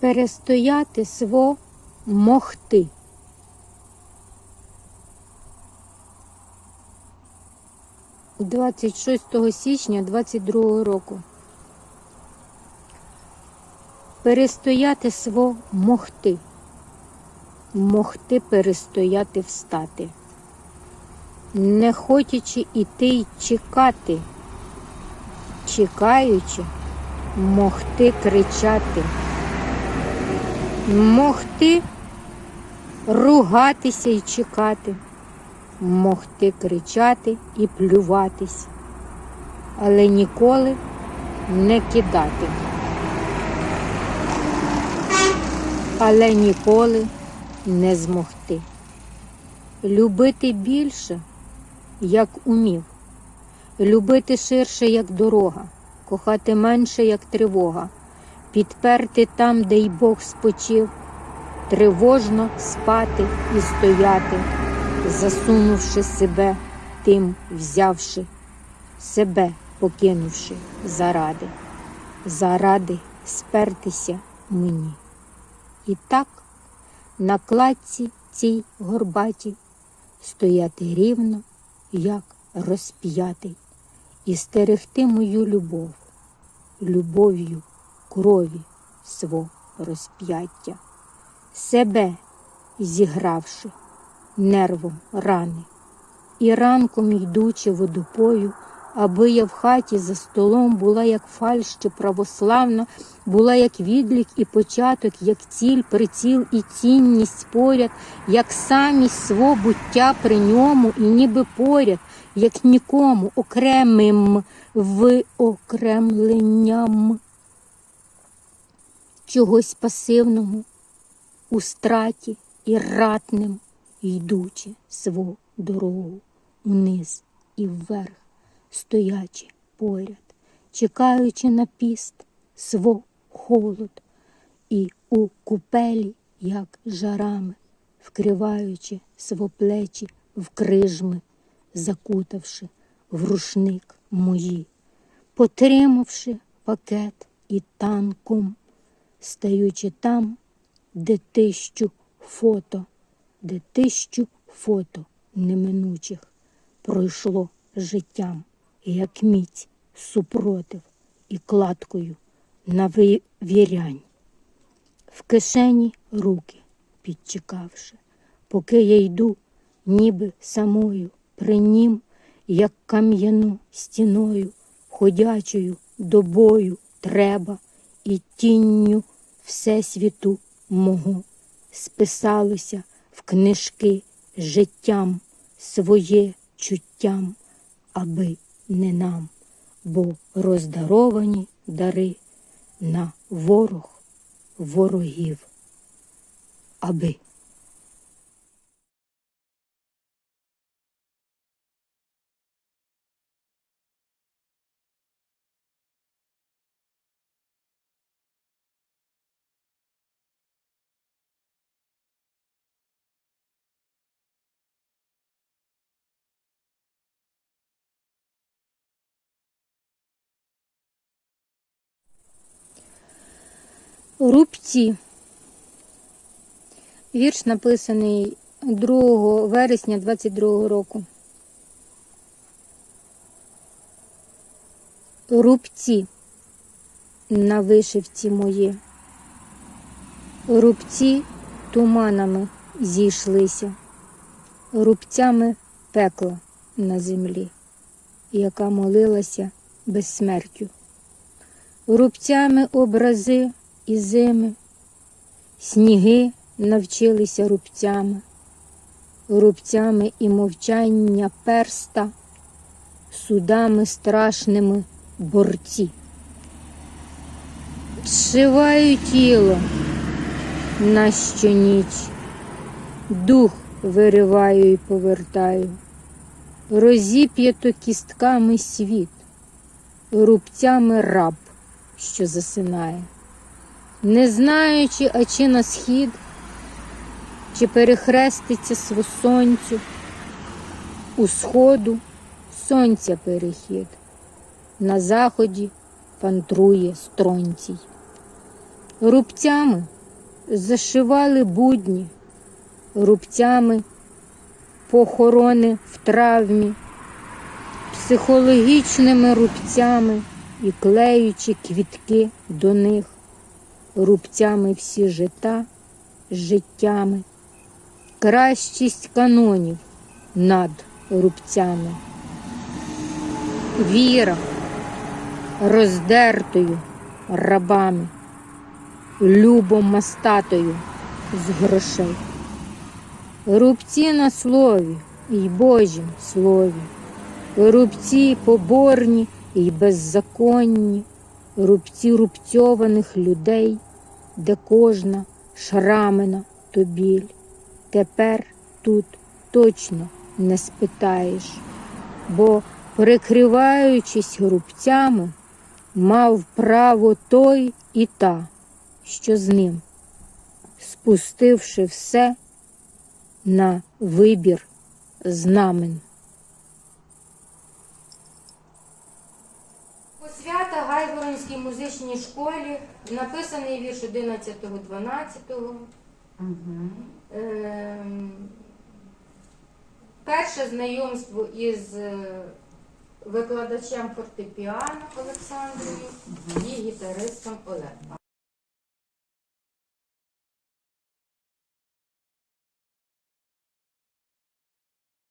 Перестояти сво могти. Двадцять шостого січня 22 року. Перестояти сво могти. Могти перестояти встати. Не хочучи іти й чекати, чекаючи, могти кричати, могти ругатися й чекати, могти кричати і плюватись, але ніколи не кидати. Але ніколи не змогти. Любити більше, як умів, любити ширше, як дорога, кохати менше, як тривога, підперти там, де й Бог спочив, тривожно спати і стояти, засунувши себе, тим взявши, себе покинувши заради, заради спертися мені. І так на кладці цій горбатій стояти рівно, як розп'ятий, і стерегти мою любов, любов'ю крові сво розп'яття, себе зігравши нервом рани, і ранком йдучи водопою, аби я в хаті за столом була як фальш чи православна, була як відлік і початок, як ціль, приціл і цінність поряд, як самість свого буття при ньому, і ніби поряд, як нікому окремим виокремленням чогось пасивного у страті і ратним, йдучи свою дорогу униз і вверх стоячи поряд, чекаючи на піст сво холод, і у купелі, як жарами, вкриваючи сво плечі в крижми, закутавши в рушник мої, потримавши пакет і танком, стаючи там, де тищу фото, де тищу фото неминучих пройшло життям, як міць супротив і кладкою на вивірянь. В кишені руки підчекавши, поки я йду, ніби самою при нім, як кам'яну стіною, ходячою до бою треба і тінню всесвіту мого списалося в книжки життям своє чуттям, аби не нам, бо роздаровані дари на ворог ворогів, аби. Рубці. Вірш написаний 2 вересня 22 року. Рубці на вишивці моє. Рубці туманами зійшлися, рубцями пекла на землі, яка молилася безсмертю. Рубцями образи і зими, сніги навчилися рубцями, рубцями і мовчання перста, судами страшними борці. Зшиваю тіло на щоніч, дух вириваю і повертаю, розіп'ято кістками світ, рубцями раб, що засинає не знаючи, а чи на схід, чи перехреститься сонцю, у сходу сонця перехід, на заході фантрує стронцій. Рубцями зашивали будні, рубцями похорони в травмі, психологічними рубцями і клеючи квітки до них, рубцями всі жита, життями, кращість канонів над рубцями. Віра роздертою рабами, любом мастатою з грошей. Рубці на слові й Божім слові, рубці поборні й беззаконні, рубці рубцьованих людей, де кожна шрамина то біль. Тепер тут точно не спитаєш, бо, прикриваючись рубцями, мав право той і та, що з ним, спустивши все на вибір знамен. Посвята Гайворонській музичній школі, написаний вірш 11-12. Угу. Перше знайомство із е, викладачем фортепіано Олександрою і гітаристом Олегом.